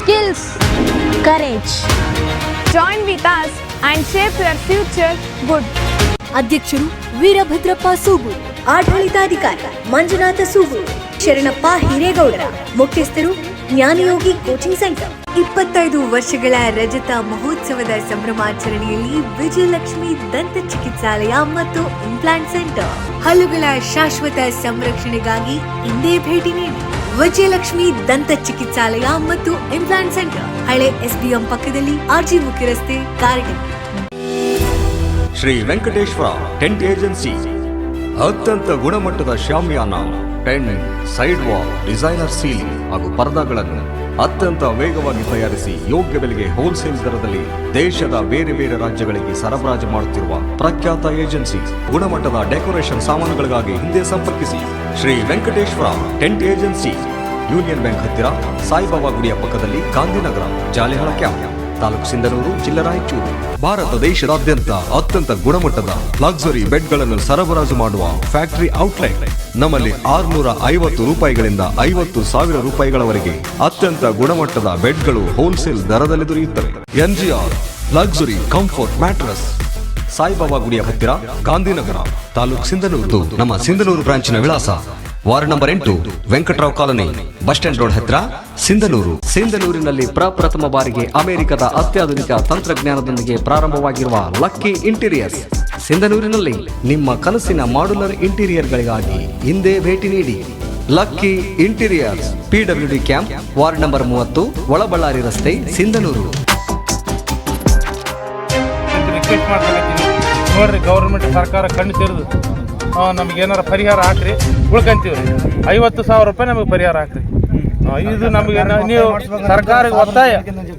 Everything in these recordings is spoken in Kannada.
skills, courage. join with us and shape your future good. ಅಧ್ಯಕ್ಷರು ವೀರಭದ್ರಪ್ಪ ಸೂಗು ಆಡಳಿತಾಧಿಕಾರಿ ಮಂಜುನಾಥ ಸೂಗು ಶರಣಪ್ಪ ಹಿರೇಗೌಡರ ಮುಖ್ಯಸ್ಥರು ಜ್ಞಾನಯೋಗಿ ಕೋಚಿಂಗ್ ಸೆಂಟರ್ ಇಪ್ಪತ್ತೈದು ವರ್ಷಗಳ ರಜತ ಮಹೋತ್ಸವದ ಸಂಭ್ರಮಾಚರಣೆಯಲ್ಲಿ ವಿಜಯಲಕ್ಷ್ಮಿ ದಂತ ಚಿಕಿತ್ಸಾಲಯ ಮತ್ತು ಇಂಪ್ಲಾಂಟ್ ಸೆಂಟರ್ ಹಲ್ಲುಗಳ ಶಾಶ್ವತ ಸಂರಕ್ಷಣೆಗಾಗಿ ಇಂದೇ ಭೇಟಿ ನೀಡಿ ವಿಜಯಲಕ್ಷ್ಮಿ ದಂತ ಚಿಕಿತ್ಸಾಲಯ ಮತ್ತು ಇಂಪ್ಲಾಂಟ್ ಸೆಂಟರ್ ಹಳೆ ಎಸ್ಬಿಎಂ ಪಕ್ಕದಲ್ಲಿ ಆರ್ಜಿ ಮುಖ್ಯ ರಸ್ತೆ ಕಾರ್ಡ್ ಶ್ರೀ ವೆಂಕಟೇಶ್ವರ ಟೆಂಟ್ ಏಜೆನ್ಸಿ ಅತ್ಯಂತ ಗುಣಮಟ್ಟದ shamiana tent side wall designer ceiling ಹಾಗೂ ಪರದಾಗಳನ್ನು ಅತ್ಯಂತ ವೇಗವಾಗಿ ತಯಾರಿಸಿ ಯೋಗ್ಯ ಬೆಲೆಗೆ ಹೋಲ್ಸೇಲ್ ದರದಲ್ಲಿ ದೇಶದ ಬೇರೆ ಬೇರೆ ರಾಜ್ಯಗಳಿಗೆ ಸರಬರಾಜು ಮಾಡುತ್ತಿರುವ ಪ್ರಖ್ಯಾತ ಏಜೆನ್ಸಿ ಗುಣಮಟ್ಟದ ಡೆಕೋರೇಷನ್ ಸಾಮಾನುಗಳಿಗಾಗಿ ಹಿಂದೆ ಸಂಪರ್ಕಿಸಿ. Shri Venkateshwara tent agency, union bank ಹತ್ತಿರ ಸಾಯಿಬಾಬಾ ಗುಡಿಯ ಪಕ್ಕದಲ್ಲಿ ಗಾಂಧಿನಗರ, ಜಾಲಿಹಳ ಕ್ಯಾಂಪ್, ತಾಲೂಕು ಸಿಂಧನೂರು, ಜಿಲ್ಲಾ ರಾಯಚೂರು. ಭಾರತ ದೇಶದಾದ್ಯಂತ ಅತ್ಯಂತ ಗುಣಮಟ್ಟದ ಲಕ್ಸುರಿ ಬೆಡ್ಗಳನ್ನು ಸರಬರಾಜು ಮಾಡುವ ಫ್ಯಾಕ್ಟರಿ ಔಟ್ಲೆಟ್ ನಮ್ಮಲ್ಲಿ ಆರುನೂರ ಐವತ್ತು ರೂಪಾಯಿಗಳಿಂದ ಐವತ್ತು ಸಾವಿರ ರೂಪಾಯಿಗಳವರೆಗೆ ಅತ್ಯಂತ ಗುಣಮಟ್ಟದ ಬೆಡ್ಗಳು ಹೋಲ್ಸೇಲ್ ದರದಲ್ಲಿ ದೊರೆಯುತ್ತವೆ. NGR luxury comfort mattress Saibaba ಗುಡಿಯ ಹತ್ತಿರ ಗಾಂಧಿನಗರ, ತಾಲೂಕ್ ಸಿಂಧನೂರು. ನಮ್ಮ ಸಿಂಧನೂರು ಬ್ರಾಂಚಿನ ವಿಳಾಸ ವಾರ್ಡ್ ನಂಬರ್ ಎಂಟು, Venkatarao colony, bus stand road ಹತ್ರ ಸಿಂಧನೂರು. ಸಿಂಧನೂರಿನಲ್ಲಿ ಪ್ರಪ್ರಥಮ ಬಾರಿಗೆ ಅಮೆರಿಕದ ಅತ್ಯಾಧುನಿಕ ತಂತ್ರಜ್ಞಾನದೊಂದಿಗೆ ಪ್ರಾರಂಭವಾಗಿರುವ ಲಕ್ಕಿ ಇಂಟೀರಿಯರ್ಸ್. ಸಿಂಧನೂರಿನಲ್ಲಿ ನಿಮ್ಮ ಕನಸಿನ ಮಾಡ್ಯುಲರ್ ಇಂಟೀರಿಯರ್ಗಳಿಗಾಗಿ ಹಿಂದೆ ಭೇಟಿ ನೀಡಿ. Lucky interiors PWD camp, ward number ಮೂವತ್ತು, ಒಳಬಳ್ಳಾರಿ ರಸ್ತೆ, ಸಿಂಧನೂರು. ಮಾಡ್ತಾರೆ ನೋಡ್ರಿ ಗೌರ್ಮೆಂಟ್ ಸರ್ಕಾರ ಕಣ್ಣು ತೆರೆದು ನಮಗೇನಾರ ಪರಿಹಾರ ಹಾಕ್ರಿ ಉಳ್ಕಂತೀವಿ ರೀ ಐವತ್ತು ಸಾವಿರ ರೂಪಾಯಿ ನಮಗೆ ಪರಿಹಾರ ಹಾಕ್ರಿ. ಇದು ನಮಗೆ ನೀವು ಸರ್ಕಾರಕ್ಕೆ ಒತ್ತಾಯ.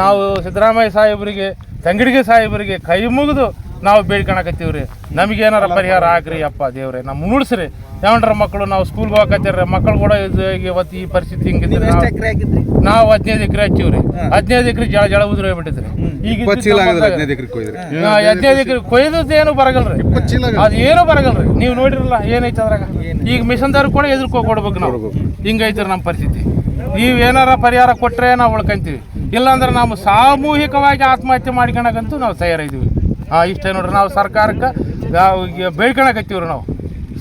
ನಾವು ಸಿದ್ದರಾಮಯ್ಯ ಸಾಹೇಬರಿಗೆ, ತಂಗಡಿಗೆ ಸಾಹೇಬರಿಗೆ ಕೈ ಮುಗಿದು ನಾವು ಬೇಡ್ಕೊಳಕತ್ತೀವಿ ರೀ ನಮಗೇನಾರ ಪರಿಹಾರ ಹಾಕ್ರಿ ಅಪ್ಪ ದೇವ್ರೆ ನಮ್ಮ ಉಳಿಸ್ರಿ ಯಾವಂಡ್ರ ಮಕ್ಕಳು ನಾವು ಸ್ಕೂಲ್ಗೆ ಹೋಗಕತ್ತೀರ ಮಕ್ಕಳು ಕೂಡ ಇದು ಇವತ್ತು ಈ ಪರಿಸ್ಥಿತಿ ಹಿಂಗಿದ್ರೆ ನಾವು- ಹದಿನೈದು ಎಕರೆ ಹಚ್ಚಿವ್ರಿ. ರೀ ಹದಿನೈದು ಎಕರೆ ಜಳ ಜಳ ಉದುರಿ ಹೋಗ್ಬಿಟ್ಟಿದ್ರಿ. ಈಗ ಹದಿನೈದು ಎಕರೆ ಕೊಯ್ದದ್ದು ಏನು ಬರಗಲ್ರಿ. ಅದು ಏನು ಬರಗಲ್ರಿ. ನೀವು ನೋಡಿರಲ್ಲ ಏನೈತೆ ಅದ್ರಾಗ? ಈಗ ಮಿಷನ್ದಾರು ಕೂಡ ಎದುರ್ಕೊ ಕೊಡ್ಬೇಕು ನಾವು. ಹಿಂಗೈತ್ರಿ ನಮ್ಮ ಪರಿಸ್ಥಿತಿ. ನೀವು ಏನಾರ ಪರಿಹಾರ ಕೊಟ್ಟರೆ ನಾವು ಉಳ್ಕೊಂತೀವಿ. ಇಲ್ಲಾಂದ್ರೆ ನಾವು ಸಾಮೂಹಿಕವಾಗಿ ಆತ್ಮಹತ್ಯೆ ಮಾಡ್ಕೊಳಕಂತೂ ನಾವು ತಯಾರಿದ್ದೀವಿ. ಹಾಂ ಇಷ್ಟೇ ನೋಡ್ರಿ ನಾವು ಸರ್ಕಾರಕ್ಕೆ ಬೇಡ್ಕೊಳಕತ್ತೀವ್ರಿ ನಾವು.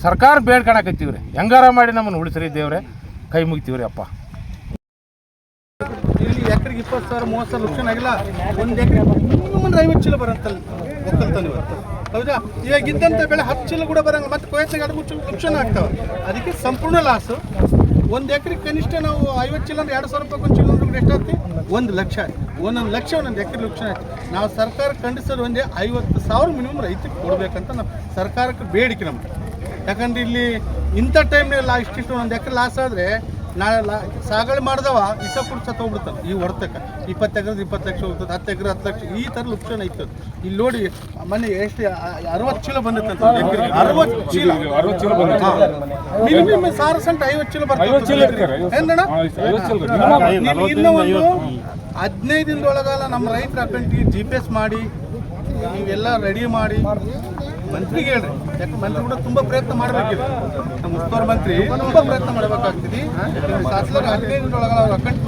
ಸರ್ಕಾರ ಬೇಡ್ಕೊಳಕತ್ತೀವ್ರಿ. ಹೆಂಗಾರ ಮಾಡಿ ನಮ್ಮನ್ನು ಉಳಿಸ್ರಿ ದೇವ್ರೆ. ಕೈ ಮುಗಿತೀವ್ರಿ ಅಪ್ಪ. ಇಲ್ಲಿ ಎಕರೆಗೆ ಇಪ್ಪತ್ತು ಸಾವಿರ, ಮೂವತ್ತು ಸಾವಿರ ಲಕ್ಷಣ ಆಗಿಲ್ಲ ಒಂದು ಎಕರೆ ಒಂದು ಐವತ್ತು ಚೀಲ ಬರಂತಲ್ಲ ಒಕ್ಕಲ್ತಾನೆ ಇವತ್ತು ಹೌದಾ? ಇವಾಗ ಇದ್ದಂಥ ಬೆಳೆ ಹತ್ತು ಚೀಲ ಕೂಡ ಬರಂಗ ಮತ್ತೆ ಎರಡು ಮುಚ್ಚ ಲಕ್ಷಣ ಆಗ್ತಾವೆ. ಅದಕ್ಕೆ ಸಂಪೂರ್ಣ ಲಾಸು ಒಂದು ಎಕರೆ ಕನಿಷ್ಠ ನಾವು ಐವತ್ತು ಚೀಲ ಅಂದ್ರೆ ಎರಡು ಸಾವಿರ ರೂಪಾಯಿ ಒಂದು ಚೀಲ ಅಂದ್ರೆ ಎಷ್ಟಾಗ್ತಿ? ಒಂದು ಲಕ್ಷ. ಒಂದೊಂದು ಲಕ್ಷ, ಒಂದೊಂದು ಎಕರೆ ಲಕ್ಷಣ ಆಯ್ತು ನಾವು ಸರ್ಕಾರ ಖಂಡಿಸೋದು ಒಂದೇ ಐವತ್ತು ಸಾವಿರ ಮಿನಿಮಮ್ ರೈತರಿಗೆ ಕೊಡಬೇಕಂತ ನಾವು ಸರ್ಕಾರಕ್ಕೆ ಬೇಡಿಕೆ ನಮ್ಗೆ ಯಾಕಂದ್ರೆ ಇಲ್ಲಿ ಇಂಥ ಟೈಮ್ನಲ್ಲಿ ಇಷ್ಟಿಷ್ಟು ಒಂದು ಎಕರೆ ಲಾಸ್ ಆದರೆ ನಾಳೆ ಲಾ ಸಾಗಣೆ ಮಾಡಿದವ ಇಸ ಕೊಟ್ಟು ಸತ್ತು ಈ ಹೊರತಕ್ಕ. ಇಪ್ಪತ್ತು ಎಕರೆ ಇಪ್ಪತ್ತು ಲಕ್ಷ ಹೋಗ್ತದೆ ಹತ್ತು ಎಕರೆ ಹತ್ತು ಲಕ್ಷ ಈ ಥರ ಲಕ್ಷಣ ಐತೆ ಇಲ್ಲಿ ನೋಡಿ ಮನೆ ಎಷ್ಟು ಅರವತ್ತು ಚೀಲ ಬಂದಿತ್ತಂತ ಅರವತ್ತು ಚೀಲ. ಮಿನಿಮಮ್ ಸಾವಿರ ಸೆಂಟ್ ಐವತ್ತು ಚೀಲ ಬರ್ತದೆ. ಏನಣ್ಣ? ಇನ್ನೂ ಒಂದು ಹದಿನೈದು ದಿನದೊಳಗಲ್ಲ ನಮ್ಮ ರೈತರ ಅಕೌಂಟಿಗೆ ಜಿ ಪಿ ಎಸ್ ಮಾಡಿ ನೀವೆಲ್ಲ ರೆಡಿ ಮಾಡಿ ಮಂತ್ರಿಗೆ ಹೇಳ್ರಿ. ಯಾಕೆ ಮಂತ್ರಿ ಕೂಡ ತುಂಬಾ ಪ್ರಯತ್ನ ಮಾಡಬೇಕಿದೆ. ನಮ್ಮ ಉಸ್ತುವಾರಿ ಮಂತ್ರಿ ತುಂಬಾ ಪ್ರಯತ್ನ ಮಾಡಬೇಕಾಗ್ತದೆ. ಶಾಸಕರು ಹದಿನೈದು ಒಳಗಡೆ ಅವ್ರ ಅಕೌಂಟ್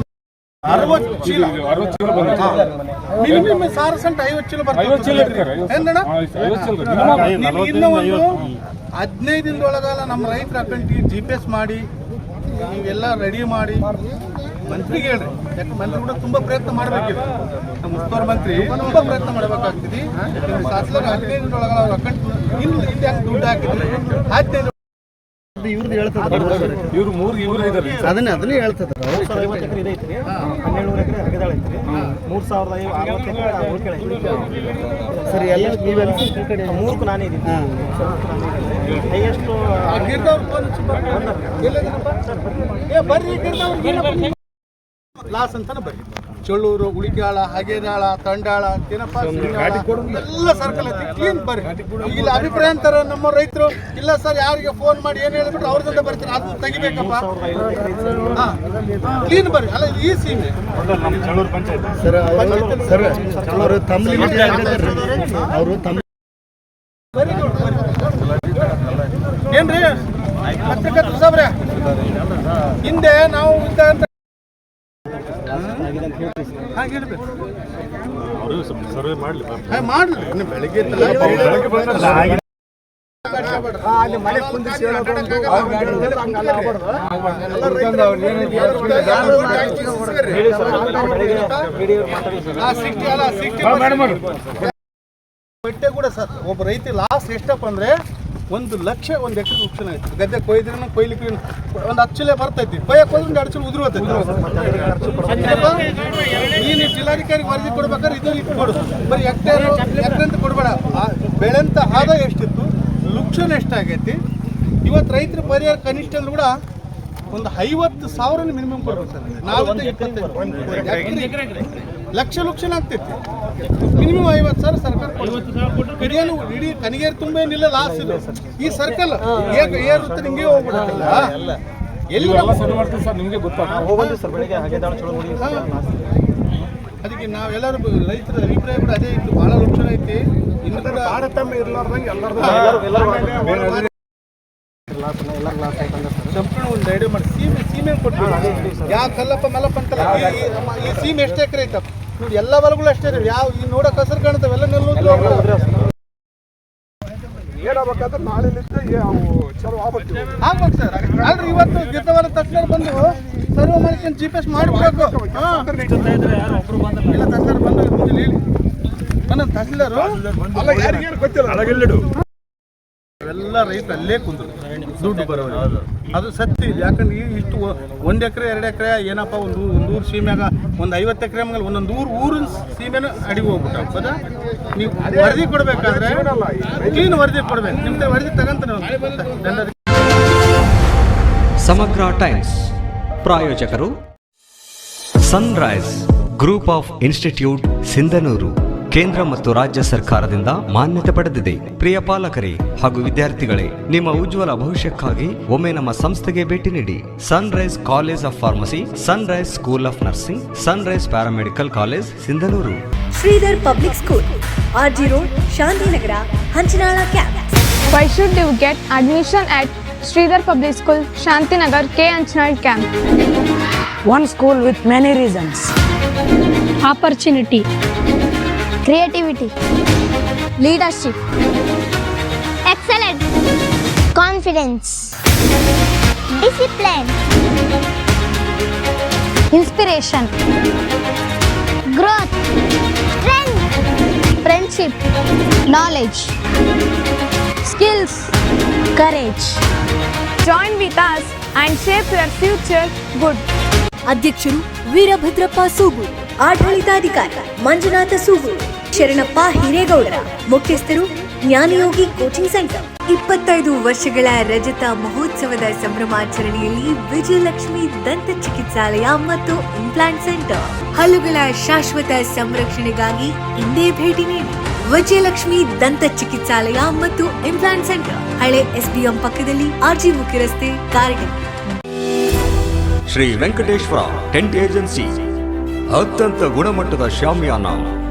ಅರವತ್ತು ಚೀಲ. ಮಿನಿಮಮ್ ಸೆಂಟ್ ಐವತ್ತು ಚೀಲ ಬರ್ತದೆ. ಏನಣ್ಣ? ನೀವು ಇನ್ನೂ ಒಂದು ಹದಿನೈದು ದಿನದೊಳಗಲ್ಲ ನಮ್ಮ ರೈತರ ಅಕೌಂಟಿಗೆ ಜಿ ಪಿ ಎಸ್ ಮಾಡಿ ನೀವೆಲ್ಲ ರೆಡಿ ಮಾಡಿ ಮಂತ್ರಿಗೆ ಹೇಳ್ರಿ. ಯಾಕೆ ಮಂತ್ರಿ ಕೂಡ ತುಂಬಾ ಪ್ರಯತ್ನ ಮಾಡಬೇಕಿದೆ ನಮ್ಮ ಉಸ್ತುವಾರಿ ಮಂತ್ರಿ ತುಂಬಾ ಪ್ರಯತ್ನ ಮಾಡಬೇಕಾಗ್ತದೆ. ಶಾಸಕರು ಹದಿನೈದು ದಿನದೊಳಗೆ ಅವ್ರ ಅಕೌಂಟ್ ಇನ್ನು ಇಲ್ಲಿ ಯಾಕೆ ದುಡ್ಡು ಹಾಕಿದ್ರು? ಹದಿನೈದು ಇವ್ರದ್ದು ಹೇಳ್ತದೆ. ಇವ್ರು ಮೂರು ಇವ್ರು ಇದ್ದಾರೆ ಅದನ್ನೇ ಅದನ್ನೇ ಹೇಳ್ತದೆ ಐವತ್ತು ಎಕರೆ ಇದೈತ್ರಿ ಹನ್ನೆರಡು ಎಕರೆ ಹಗದಾಳ ಐತ್ರಿ ಮೂರು ಸಾವಿರದ ಐವತ್ತು ಅರವತ್ತು ಎಕರೆ ಉಳ್ಕೆಳ ಸರಿ ಎಲ್ಲ ನೀವೆಲ್ಲ ಮೂರಕ್ಕೂ ನಾನೇ ಇದ್ದೀನಿ. ಹೈಯೆಸ್ಟ್. ಬರ್ರಿ ಲಾಸ್ ಅಂತಾನೆ ಬರ್ರಿ ಚಳ್ಳೂರು ಉಳಿಗಾಳ ಹಾಗೇನಾಳ ತಂಡಾಳ ಏನಪ್ಪ ಎಲ್ಲ ಸರ್ಕಲ್ ಐತಿ ಕ್ಲೀನ್ ಬರ್ರಿ. ಇಲ್ಲಿ ಅಭಿಪ್ರಾಯ ಅಂತಾರ ನಮ್ಮ ರೈತರು ಇಲ್ಲ ಸರ್ ಯಾರಿಗೆ ಫೋನ್ ಮಾಡಿ ಏನು ಹೇಳ್ಬಿಟ್ರೆ ಅವ್ರದಿಂದ ಬರ್ತೀನಿ ಅದನ್ನ ತೆಗಿಬೇಕಪ್ಪ. ಕ್ಲೀನ್ ಬರ್ರಿ. ಅಲ್ಲ ಈ ಸೀಮೆ ನಮ್ಮ ಚಳೂರು ಪಂಚಾಯತ್. ಸರ್ ಸರ್ ಅವರು ತಮ್ಮ ಅವರು ತಮ್ಮ ಏನ್ರಿ? ಪತ್ರಕರ್ತರು ಸಾಬ್ರೆ ಹಿಂದೆ ನಾವು ಇದ್ದ ಅಂತ ಹಾಗೆ ಹೇಳ್ಬೇಕು. ಅವರು ಸರ್ವೆ ಮಾಡಲಿ ಹಾ, ಮಾಡ್ಲಿ. ಇನ್ನು ಬೆಳಿಗ್ಗೆ ಇತ್ತಲ್ಲ, ಅಲ್ಲಿ ಮನೆ ಕುಂದಿಸಿ ಆ ಸಿಕ್ಟಿ ಅಲ್ಲ ಸಿಕ್ಟಿ ಬಟ್ಟೆ ಕೂಡ ಸರ್ ಒಬ್ಬ ರೈತ ಲಾಸ್ ಎಷ್ಟಪ್ಪ ಅಂದ್ರೆ ಒಂದು ಲಕ್ಷ ಒಂದು ಎಕರೆ ವೃಕ್ಷನ ಐತಿ ಗದ್ದೆ ಕೊಯ್ದ್ರೂ ಕೊಯ್ಲಿಕ್ಕೆ ಒಂದು ಹತ್ತು ಚೀಲ ಬರ್ತೈತಿ. ಕೊಯ್ಯಕ್ಕೆ ಹೋದ್ರೆ ಒಂದು ಎರಡು ಚೀಲ ಉದುರು ನೀನು ಜಿಲ್ಲಾಧಿಕಾರಿಗೆ ವರದಿ ಕೊಡ್ಬೇಕಾದ್ರೆ ಇದು ಇಟ್ಟು ಕೊಡು. ಬರೀ ಎಕ್ಟೇರು ಎಕರೆ ಅಂತ ಕೊಡಬೇಡ. ಬೆಳೆಂತ ಆದಾಯ ಎಷ್ಟಿತ್ತು? ಲುಕ್ಷನ್ ಎಷ್ಟಾಗೈತಿ ಇವತ್ತು ರೈತರ ಪರಿಹಾರ ಕನಿಷ್ಠ ಅಂದ್ರೂ ಕೂಡ ಒಂದು ಐವತ್ತು ಸಾವಿರ ಮಿನಿಮಮ್ ಕೊಡ್ಬೇಕು ಸರ್. ನಾಲ್ಕು ಇಪ್ಪತ್ತೈದು ಲಕ್ಷ ಲಕ್ಷಣ ಆಗ್ತೈತಿ. ಮಿನಿಮಮ್ ಐವತ್ತು ಸಾವಿರ ಸರ್ಕಾರ ಕೊಡ್ಬೇಕು. ಇಡೀ ಕನಿಗೇರಿ ತುಂಬ ಏನಿಲ್ಲ ಲಾಸ್ ಇಲ್ಲ ಈ ಸರ್ಕಲ್ ಹೇಗೆ ಏರುತ್ತೆ ನಿಮಗೆ ಹೋಗ್ಬಿಡಲ್ಲ ಎಲ್ಲಿ. ಎಲ್ಲ ಸರಿ ಮಾಡ್ತೀವಿ ಸರ್ ನಿಮಗೆ ಗೊತ್ತಾಗ ಸರ್ ಬೆಳಿಗ್ಗೆ ಅದಕ್ಕೆ ನಾವೆಲ್ಲರೂ ರೈತರ ಅಭಿಪ್ರಾಯ ಕೂಡ ಅದೇ ಇತ್ತು. ಬಹಳ ಲಕ್ಷಣ ಐತಿ. ಇನ್ನು ಕೂಡ ತಾರತಮ್ಯ ಇರ್ಲಾರ್ದಂಗೆ ಎಲ್ಲರೂ ಎಲ್ಲರೂ ಸಂಪೂರ್ಣ ಒಂದು ಐಡಿಯಾ ಮಾಡಿ ಸೀಮೆ ಸೀಮೆ ಕೊಟ್ಟು ಯಾವ ಕಲ್ಲಪ್ಪ ಮಲ್ಲಪ್ಪ ಅಂತಲ್ಲ ಈ- ಸೀಮೆ ಎಷ್ಟು ಎಕರೆ ಐತಪ್ಪ. ನೋಡಿ ಎಲ್ಲ ಹೊಲಗಳು ಅಷ್ಟೇ ರೀ. ಯಾವ ಈ ನೋಡಕ್ ಹಸಿರು ಕಾಣ್ತಾವೆಲ್ಲ ನೆಲ್ಲುದ್ರು ಏನಾಗಬೇಕಾದ್ರೆ ನಾಳೆಲಿಂದ ಚಲೋ ಆಗ್ಬೇಕು ಆಗ್ಬೇಕು ಸರ್. ಆದ್ರೆ ಇವತ್ತು ತಕ್ಷಣ ಬಂದು ಸರ್ವ ಮಾಡ್ಕೊಂಡು ಜಿ ಪಿ ಎಸ್ ಮಾಡಿಬಿಡ್ಬೇಕು ಇಲ್ಲ ತಹಸೀಲ್ದಾರ್ ಬಂದು ಮುಂದೆ ಹೇಳಿ. ಬಂದ ತಹಸೀಲ್ದಾರು? ಅಲ್ಲ ಯಾರಿಗೇನು ಗೊತ್ತಿಲ್ಲ. ಎಲ್ಲ ರೈತ ಅಲ್ಲೇ ಕುಂದ್ರು. ದುಡ್ಡು ಬರೋದು ಅದು ಸತ್ಯ ಯಾಕಂದ್ರೆ ಈ ಇಷ್ಟು ಒಂದು ಎಕರೆ ಎರಡು ಎಕರೆ ಏನಪ್ಪ ಒಂದು ಒಂದು ಊರು ಸೀಮೆಯಾಗ ಒಂದು ಐವತ್ತು ಎಕರೆ ಮೇಲೆ ಒಂದೊಂದು ಊರು ಊರಿನ ಸೀಮೆನ ಅಡಿಗೆ ಹೋಗ್ಬಿಟ್ಟು ಹೌದಾ? ನೀವು ವರದಿ ಕೊಡಬೇಕಾದ್ರೆ ಕ್ಲೀನ್ ವರದಿ ಕೊಡ್ಬೇಕು. ನಿಮ್ದು ವರದಿ ತಗಂತಾರೆ ಸಮಗ್ರ ಟೈಮ್ಸ್ ಪ್ರಾಯೋಜಕರು Sunrise group of institute Sindhanur. ಕೇಂದ್ರ ಮತ್ತು ರಾಜ್ಯ ಸರ್ಕಾರದಿಂದ ಮಾನ್ಯತೆ ಪಡೆದಿದೆ. ಪ್ರಿಯ ಪಾಲಕರೇ ಹಾಗೂ ವಿದ್ಯಾರ್ಥಿಗಳೇ ನಿಮ್ಮ ಉಜ್ವಲ ಭವಿಷ್ಯಕ್ಕಾಗಿ ಒಮ್ಮೆ ನಮ್ಮ ಸಂಸ್ಥೆಗೆ ಭೇಟಿ ನೀಡಿ. Sunrise college of pharmacy Sunrise school of nursing Sunrise paramedical college Sindhanur Shridhar public school RG road Shantinagar Hanchinal camp why should you get admission at Shridhar public school Shantinagar K Anchanad camp one school with many reasons opportunity creativity leadership excellent confidence discipline inspiration growth strength friendship knowledge skills courage Join with us and shape your future good. ಅಧ್ಯಕ್ಷರು ವೀರಭದ್ರಪ್ಪ ಸೂಗು ಆಡಳಿತಾಧಿಕಾರಿ ಮಂಜುನಾಥ ಸೂಗು ಶರಣಪ್ಪ ಹಿರೇಗೌಡರ ಮುಖ್ಯಸ್ಥರು ಜ್ಞಾನಯೋಗಿ ಕೋಚಿಂಗ್ ಸೆಂಟರ್. ಇಪ್ಪತ್ತೈದು ವರ್ಷಗಳ ರಜತ ಮಹೋತ್ಸವದ ಸಂಭ್ರಮಾಚರಣೆಯಲ್ಲಿ ವಿಜಯಲಕ್ಷ್ಮಿ ದಂತ ಚಿಕಿತ್ಸಾಲಯ ಮತ್ತು ಇಂಪ್ಲಾಂಟ್ ಸೆಂಟರ್ ಹಲ್ಲುಗಳ ಶಾಶ್ವತ ಸಂರಕ್ಷಣೆಗಾಗಿ ಇಂದೇ ಭೇಟಿ ನೀಡಿ. ವಿಜಯಲಕ್ಷ್ಮಿ ದಂತ ಚಿಕಿತ್ಸಾಲಯ ಮತ್ತು ಇಂಪ್ಲಾಂಟ್ ಸೆಂಟರ್ ಹಳೆ ಎಸ್ಬಿಎಂ ಪಕ್ಕದಲ್ಲಿ ಆರ್ಜಿ ಮುಖ್ಯ ರಸ್ತೆ ಕಾರಟಗಿ ಶ್ರೀ ವೆಂಕಟೇಶ್ವರ ಟೆಂಟ್ ಏಜೆನ್ಸಿ. ಅತ್ಯಂತ ಗುಣಮಟ್ಟದ shamiana